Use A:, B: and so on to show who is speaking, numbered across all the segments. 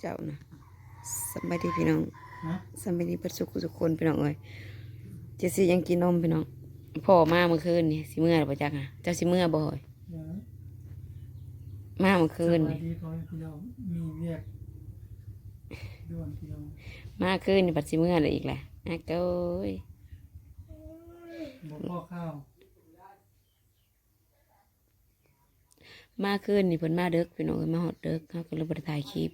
A: เจ้านะสำบายดีพี่น้อง
B: ฮะ
A: สำบายดีเประสุขทุกคนพี่น้องเอ้ยเจซี่ยังกินนมพี่น้องพ่อมาเมื่อคืนนี่สิเมื่อหรือเปล่าจักอะเจ้าสิเมื่อบ่อย
B: เดี๋ยว
A: มาเมื่อคืน
B: สวั
A: นี่
B: สดีพ่อแม่พี่น้องมีเวียกด่วนพี่น้อง
A: มาคืนนี่ปัดสิเมื่อเลยอีกแหละอะก็โอ้ย
B: บอกพ่อข้าว
A: มาคืนนี่เพิ่นมาเด็กพี่น้องเอ้ยมาฮอดเด็กเขาก็เลยบ่ได้ถ่ายคลิป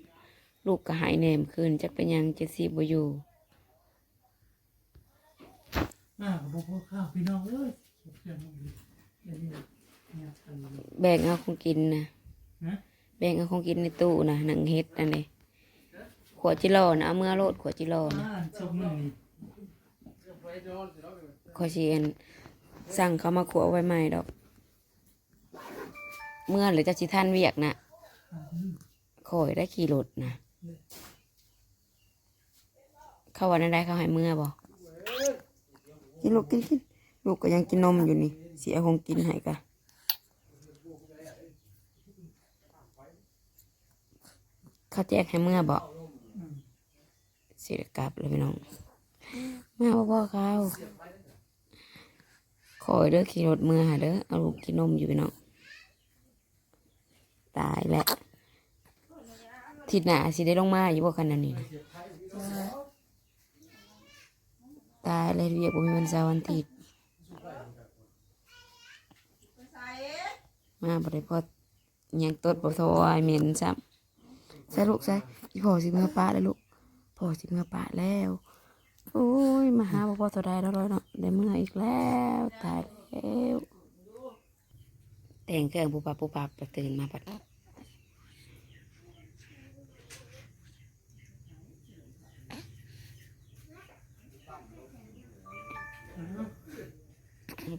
A: ลูกก็หายแหนมคืนจักเป็นหยังเจซี่บ่อยู่
B: อ่าบอกพ่อข้าวพี่น้องเอ้ยเพื่อนน้องดิเดี๋ยวนี้เนี่ยกันเลย
A: แบ่งเอาของกินนะ
B: ฮะ
A: แบ่งเอาของกินในตู้นะหนังเฮ็ดอันนี้ขวดจิโร่นะเอาเมื่อโลดขวดจิโร่นะ
B: อ่าชมมือนี่
A: ขอชีเอ็นสั่งเขามาขัวไว้ใหม่ดอก เมื่อหรือจะชิท่านเวียกนะ
B: อ่าอืม
A: ขอยได้ขี่รถนะเข้าวันนั้นได้เขาให้เมื่อบอกกินลูกกินกินลูกก็ยังกินนมอยู่นี่เสียคงกินให้กะเขาแจกให้เมื่อบอก
B: อืม
A: เสียกลับเลยพี่น้องมาบ่พ่อเขาขอยเด้อขี่รถเมื่อหาเด้อเอาลูกกินนมอยู่พี่น้อง ตายแล้วทิศหน้าสิได้ลงมาอยู่บ่คันนั้นนี่นะตายเลยเรียกบ่มีวันเสาร์วันทิตย์มาบ่ได้พอยังตดบ่ทอไอเหม็นซ้ำใส่ลูกใส่อีพ่อสิเมื่อป้าแล้วลูกพ่อสิเมื่อป้าแล้วโอ้ยมาหาบ่พอเท่าใดแล้วร้อยเนาะได้เมื่ออีกแล้วตายแล้วแต่งเครื่องปุบปับปุบปับไปตื่นมาปัด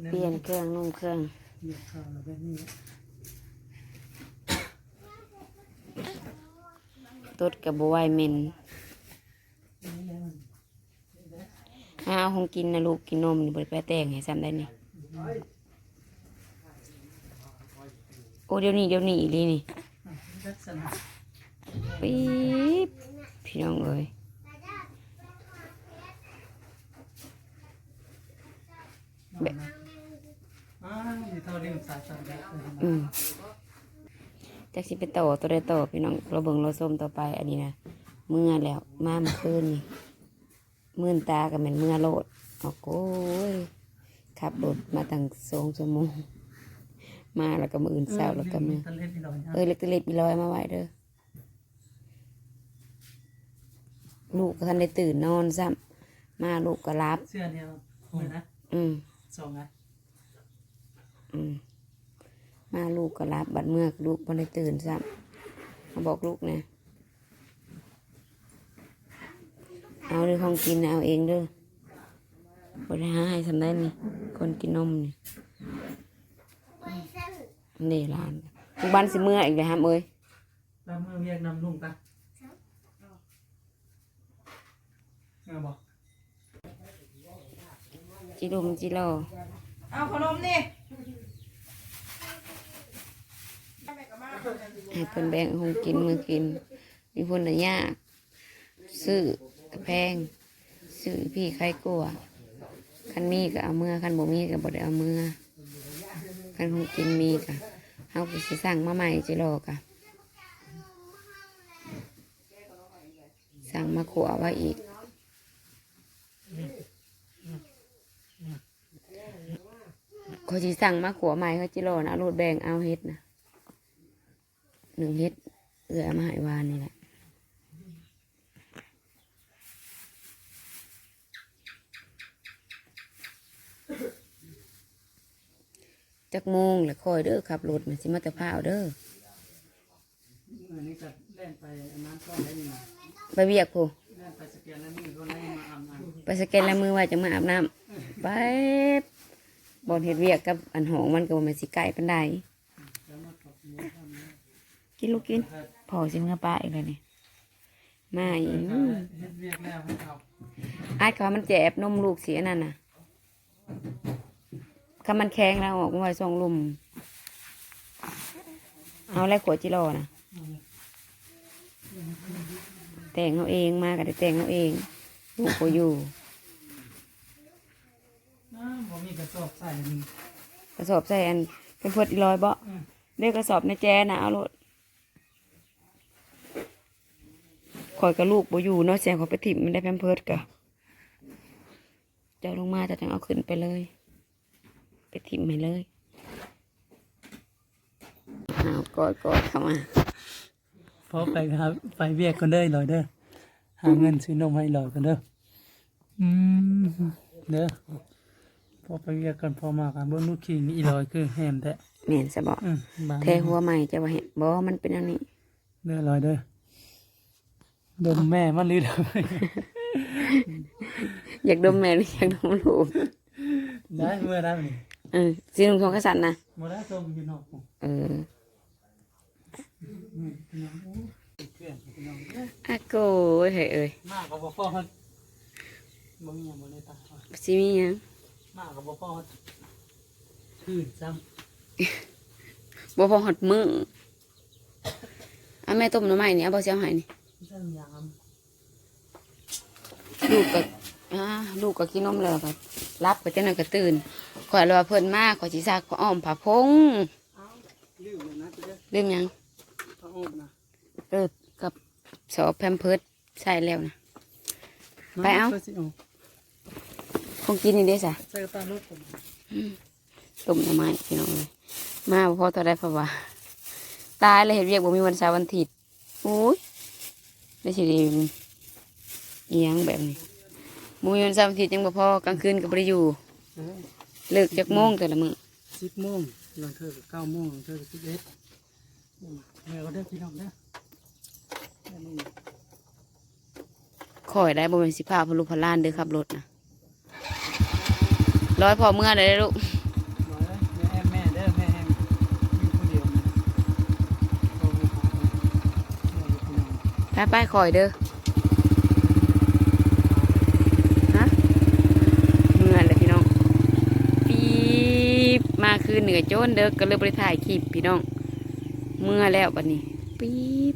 A: เปลี่ยนเครื่องนุ่งเครื่อง
B: เวียกข้าวแล้วแบบนี้
A: ตดกับบไหวเมน
B: นี่แหละมัน
A: หาเอาของกินนะลูกกินนมนี่บริไปแต่งให้ซ้ำได้นี่โอ้เดี๋ยวนี้เดี๋ยวนี้อีลีนี่ปี๊บพี่น้องเอ้ย
B: แบบ อ่าอยู่เท่าเรื่องสายสายแบบเลยนะ
A: อืมจากสิไปต่อตัวได้ต่อพี่น้องเราเบิ่งเราส้มต่อไป อันนี้นะเมื่อแล้วมาเมื่อคืนนี่มื่นตากับแม่นเมื่อโลดโอ้โก้ยขับรถมาตั้งสองชั่วโมงมาแล้วก็มืออื่นเศร้าแล้วก็มือ
B: ทะเลพี่น้องนะ
A: เออเล็กตะเล็บอีลอยมาไว้เด้อลูกก็ทันได้ตื่นนอนซ้ำมาลูกก็รับ
B: เสื้อเนี่ยเหมือนนะ
A: อืม
B: สองไง
A: อื มมาลูกก็รับบัดเมื่อกลูกพอได้ตื่นซ้ำมาบอกลูกนะเอาเรื่องของกินน่ะเอาเองเด้อบริหารให้ทำได้นี่ คนกินนมนี่นี่หลานทุกบ้านสิเมื่ออีกเลยฮะเอ้ย
B: แล้วเมื่อเวียกนำลุงตาเอาบอก
A: จิลุมจิโล
C: เอาขนมนี่
A: ให้เพิ่นแบ่งหงกินมือกิน มีคนน่ะยากซื้อกระแพงซื้อพี่ใครกลัวคันมีก็เอาเมื่อคันบ่มีก็บ่ได้เอาเมื่อคันหงกินมีก็เฮาก็สิสั่งมาใหม่จิโลกะสั่งมาขัวไว้อีกเขาสิสั่งมาขัวใหม่เขาจิโลนะเอาโรดแบ่งเอาเฮ็ดนะ หนึ่งเฮ็ดเอือมาหายวานนี่แหละจักโมงแล้วคอยเด้อขับรถมันสิมาแต่พร้าวเด้อ
B: นี่ก็เล่นไปอันนั้นก็ได้นี่นะ
A: ไปเวียกผู้
B: เล่นไปสแกนแล้วนี่ก็ได้มาอาบน้ำ
A: ไปสแกนลายมือไว้จะมาอาบน้ำไปบอนเฮ็ดเวียกกับอันหองมันก็บ่แม่นสิไก่ปานใด
B: แล้วมาตบมือทำนี้
A: กินลูกกินพอสิเมื่อป้าอีกแล้วนี่มาอีก
B: เฮ็ดเวียกแล้วให้เขา
A: อายเขาว่ามันแจบนมลูกเสียนั่นน่ะถ้ามันแข็งแล้วออกมาไว้สองลุม เอาแล้วขวดจิโร่นะ
B: อืม
A: แต่งเอาเองมาก็ได้แต่งเอาเองลูกก็อยู่
B: น้าบ่มีกระสอบใส่นี่
A: กระสอบใส่อันเป็นเพิดอีลอยบ่
B: อืม
A: เรียกกระสอบในแจนะเอาโลด ข่อยกับลูกบ่อยู่เนาะเสียงเขาไปถิ่มมันได้แพมเพิร์ดกะเจ้าลงมาจะจังเอาขึ้นไปเลย ไปถิ่มให้เลยเอากอดกอดเข้ามา
B: พอไปครับไปเวียกกันเด้อลอยเด้อหาเงินซื้อนมให้ลอยกันเด้ออืมเด้อพอไปเวียกกันพอมากันเบิ่งลูกขี้นี่อีลอยคือแฮมแท้
A: แม่นสะบอก
B: อืมบาง
A: เทหัวใหม่จะว่าเห็นบ่มันเป็นอันนี้
B: เด้อลอยเด้อ ดมแม่มันลือเด้อ
A: อยากดมแม่หรืออยากดมลูก
B: ได้เมื่อได้บ่นี่
A: เออสีนุ่งทองกษัตริย์นะ
B: บ่ได้ต้มอยู่นอกผม
A: เออ
B: อืมพี่น้องโอ้ยเพื่อนพี่น้องเอ้ย
A: อาโกยเฮ้ยเอ้ย
B: มากกับบ่พอฮอดบ่มีหยังบ่ได้ตาฮอด
A: สิมีหยัง
B: มากกับบ่พอฮอดคืนซ้ำ
A: บ่พอหอดมือเอาแม่ต้มหน่อไม้นี่เอาบ่เสียวให้นี่
B: ซ้ำยาม
A: ลูกก็อ่าลูกก็กินนมแล้วก็รับก็จังนั้นก็ตื่นข่อยเลยว่าเพิ่นมาข่อยสิซักผ้าอ้อมผ้าพง
B: ลืมแล้วนะตัวเด้อ
A: ลืมหยัง
B: พระอ้อมนะ
A: เออกับสอบแพมเพิร์ดใส่แล้วนะไปเอา
B: ไปสิเอา
A: คงกินนี่เด้ซะ
B: ใส่กระตารถผม
A: ต้มหน่อไม้พี่น้องเลยมาบ่พอต่อได้เพราะว่าตายเลยเห็นเรียกบ่มีวันเสาร์วันอาทิตย์โอ้ย ได้สิดีเอียงแบบนี้บ่มีวันเสาร์วันอาทิตย์ยังบ่พอกลางคืนก็บ่ได้อยู่เลิกจักโมงแต่ละมื้อ
B: สิบโมงหลังเธอกับเก้าโมงหลังเธอกับสิบเอ็ดแม่ก็ได้อพี่น้องเด้อแค่นี้
A: ข่อยได้บ่เป็นสิพาพลูกพลานเด้อขับรถนะร้อยพอเมื่อได้เด้อลูก
B: ร้อยแม่แอมแม่เด้อแม่แอมมีคนเดียวนะโทรไปหาแม่พี่น้อง
A: ไปไปข่อยเด้อฮะเมื่อเลยพี่น้องปี๊บมาคืนเหนือโจนเด้อก็เลยบ่ไปถ่ายคลิปพี่น้อง เมื่อแล้วบัดนี้ปี๊บ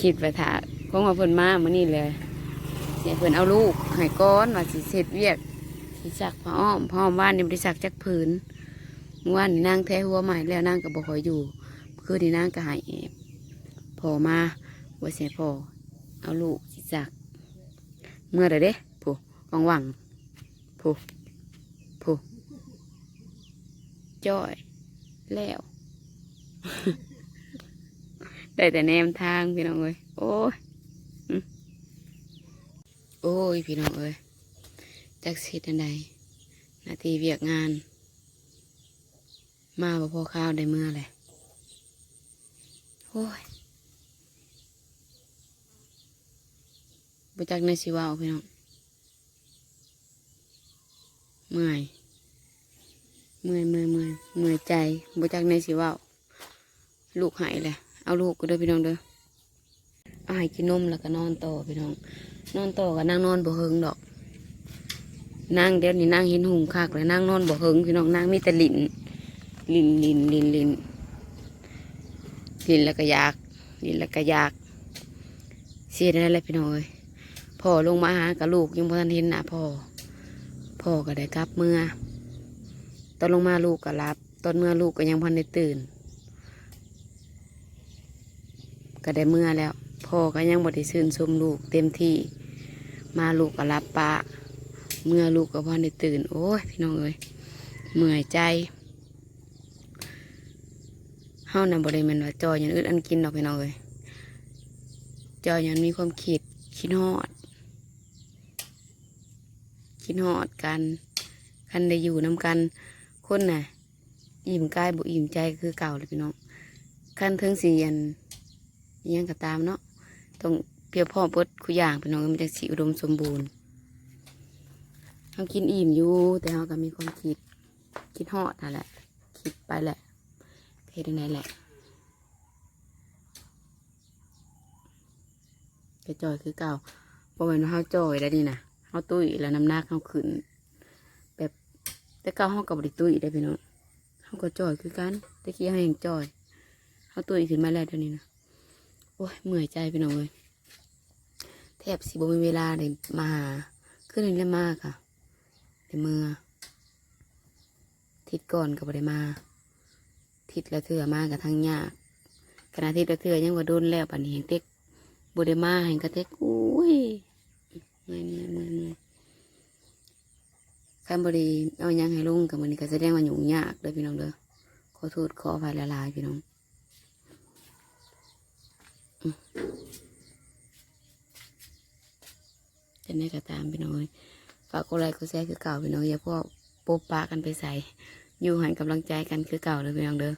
A: คิดไปถ่าคงว่าเพิ่นมามื้อนี้เลยเสียเพิ่นเอาลูกให้ก้อนว่าสิเสร็จเวียกสิสักผ้าอ้อมผ้าอ้อมบ้านนี่บ่ได้สักจักผืนเมื่อวานนี่นางแท้หัวใหม่แล้วนางก็บ่คอยอยู่ คืนนี้นางก็หายแอบ พอมาว่าเสียพอเอาลูกสิสัก เมื่อใดเด้ผู้วังวังผู้ผู้จ้อย แล้ว ได้แต่แนมทางพี่น้องเอ้ยโอ้ยโอ้ย พี่น้องเอ้ยจักสิทันใดหนาทีเวียกงาน มาบ่พอข้าวได้เมื่อเลยโอ้ย จักในสิว่าพี่น้องเมื่อยเมื่อยเมื่อยเมื่อยเมื่อยใจบ่จักในสิว่าลูกหายเลยเอาลูกก็เด้อพี่น้องเด้อเอาให้กินนมแล้วก็นอนต่อพี่น้อง นอนต่อก็นั่งนอนบ่เฮิงดอก นั่งเดี๋ยวนี้นั่งเห็นหุงคักเลยนั่งนอนบ่เฮิงพี่น้องนั่งมีแต่ลิ้นลิ้นลิ้นลิ้นลิ้นลิ้นแล้วก็อยากลิ้นแล้วก็อยากเสียได้แล้วพี่น้องเอ้ย พ่อลงมาหากับลูกยังบ่ทันเห็นหน้าพ่อ พ่อก็ได้กลับเมื่อ ตอนลงมาลูกก็รับ ตอนเมื่อลูกก็ยังพันได้ตื่น ก็ได้เมื่อแล้ว พ่อก็ยังบดิซื่นชมลูกเต็มที่ มาลูกก็รับปะ เมื่อลูกก็พันได้ตื่น โอ้ยพี่น้องเอ้ยเมื่อยใจเฮานั่นบริเวณว่าจอยอย่างอื่นอันกินดอกพี่น้องเอ้ยจอยอย่างมีความคิดคิดฮอด คิดฮอดกัน คันได้อยู่นำกัน คนน่ะ อิ่มกายบ่อิ่มใจคือเก่าเลยพี่น้องคันถึงสีอันยังก็ตามเนาะต้องเพียบพร้อเปิดคุอย่างพี่น้องมันจะสิอุดมสมบูรณ์เขากินอิ่มอยู่ แต่เขาก็มีความคิด คิดฮอดนั่นแหละ คิดไปแหละเพศไหนแหละกระจอยคือเก่าเพราะว่าเขาจอยแล้วนี่นะ เขาตุ้ยแล้วน้ำหนักเขาขึ้นแต่เก่าเขากับบริตุ้ยได้พี่น้องเขาก็จอยคือกันต่กี้เขายังจอยเขาตุ้ยขึ้นมาแล้วเดี๋ยวนี้นะโอ้ยเหมื่อยใจพี่น้องเลยแทบสิบ่มีเวลาได้มาขึ้นเลยมากค่ะแต่เมื่อทิศก่อนก็บ่ได้มา ทิศละเถื่อมากกับทางยากขณะทิศละเถื่อยังว่าโดนแล้วปันนี้แห่งเต็กบ่ได้มาแห่งกระเต็กอุ้ย มื่อยเมื่อยเมื่อยเมื่อยคันบ่ได้เอายังให้ลงกับมันนี้ก็แสดงว่ายุ่งยากเด้อพี่น้องเด้อขอโทษขออภัยละลายพี่น้องจะได้ก็ตามพี่น้อยฝากกดไลค์กดแชร์คือเก่าพี่น้องอย่าพวกโป๊ปปากันไปใส่อยู่ให้กำลังใจกันคือเก่าเลยพี่น้องเด้อ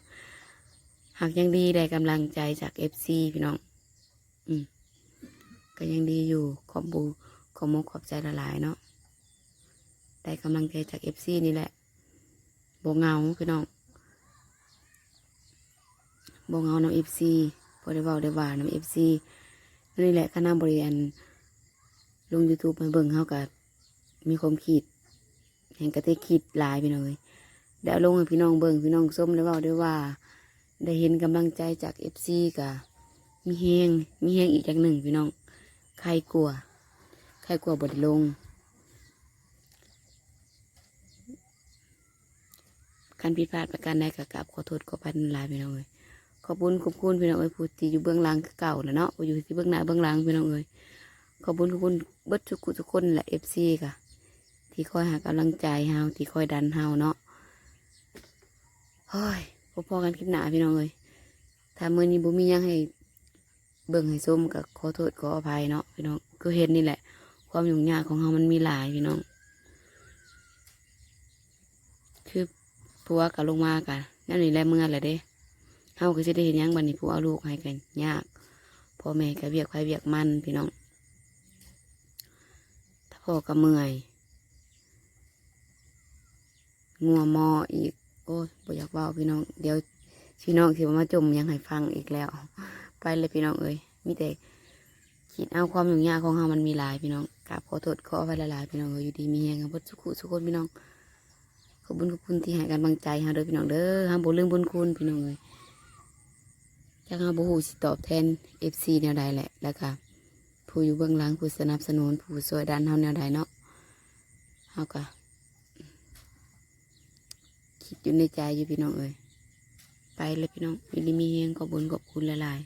A: หากยังดีได้กำลังใจจากเอฟซีพี่น้อง อืมก็ยังดีอยู่ขอบบู ขอบมกขอบใจละลายเนาะได้กำลังใจจากเอฟซีนี่แหละโบเงาพี่น้องโบเงาน้ำเอฟซีพอได้เบาได้ว่าน้ำเอฟซีนี่แหละคณะบริหารลง YouTube มาเบิ่งเฮากับมีความคิดแห่งกระเทคิดหลายไปหน่อยเดี๋ยวลงให้พี่น้องเบิ่งพี่น้องส้มได้เว่าได้ว่า ได้เห็นกำลังใจจาก FC กับมีเฮงมีเฮงอีกอย่างหนึ่งพี่น้องใครกลัว ใครกลัวบดลงการผิดพลาดประการใดกับกับขอโทษขออภัยหลายพี่น้องเอ้ยขอบคุณขอบคุณพี่น้องเอ้ยผู้ที่อยู่เบื้องหลังเก่าแล้วเนาะอยู่ที่เบื้องหน้าเบื้องหลังพี่น้องเอ้ยขอบคุณขอบคุณเบิดทุกทุกคนและเอฟซีค่ะ ที่คอยหากำลังใจเฮาที่คอยดันเฮาเนาะเฮ้ยพอๆกันคลิปหนาพี่น้องเอ้ยถ้ามือนี้บุมียังให้เบิ่งให้ส้มกับขอโทษขออภัยเนาะพี่น้องก็เห็นนี่แหละ ความยุ่งยากของเฮามันมีหลายพี่น้อง คือผัวกับลงมากันนั่นนี่แลเมื่อแหละเด้เฮาก็จะได้เห็นยังบันนี้ผัวเอาลูกให้กัน ยากพ่อแม่ก็เบียกไปเบียกมันพี่น้อง ถ้าพ่อก็เมื่อยงัวมออีก โอ้ยบ่อยากเว่าพี่น้อง เดี๋ยวพี่น้องสิมาจมยังให้ฟังอีกแล้ว ไปเลยพี่น้องเอ้ยมีแต่คิดเอาความยุ่งยากของเฮามันมีหลายพี่น้อง กราบขอโทษขออภัยหลายพี่น้องเอ้ยอยู่ดีมีแหงกันเบดสุขุสุขคนพี่น้องขอบคุญขอบคุณที่ให้กำลังใจฮาเด้อพี่น้องเด้อห้ามบ่ลืมบุญคุณพี่น้องเอ้ยจากเฮาบ่ฮู้สิตอบแทน FC แนวใดแหละแล้วก็ผู้อยู่เบื้องหลังผู้สนับสนุนผู้ช่วยดันเฮาแนวใดเนาะเฮาก็คิดอยู่ในใจอยู่พี่น้องเอ้ยไปเลยพี่น้องมีดีมีเฮงขอบคุญขอบคุณหลาย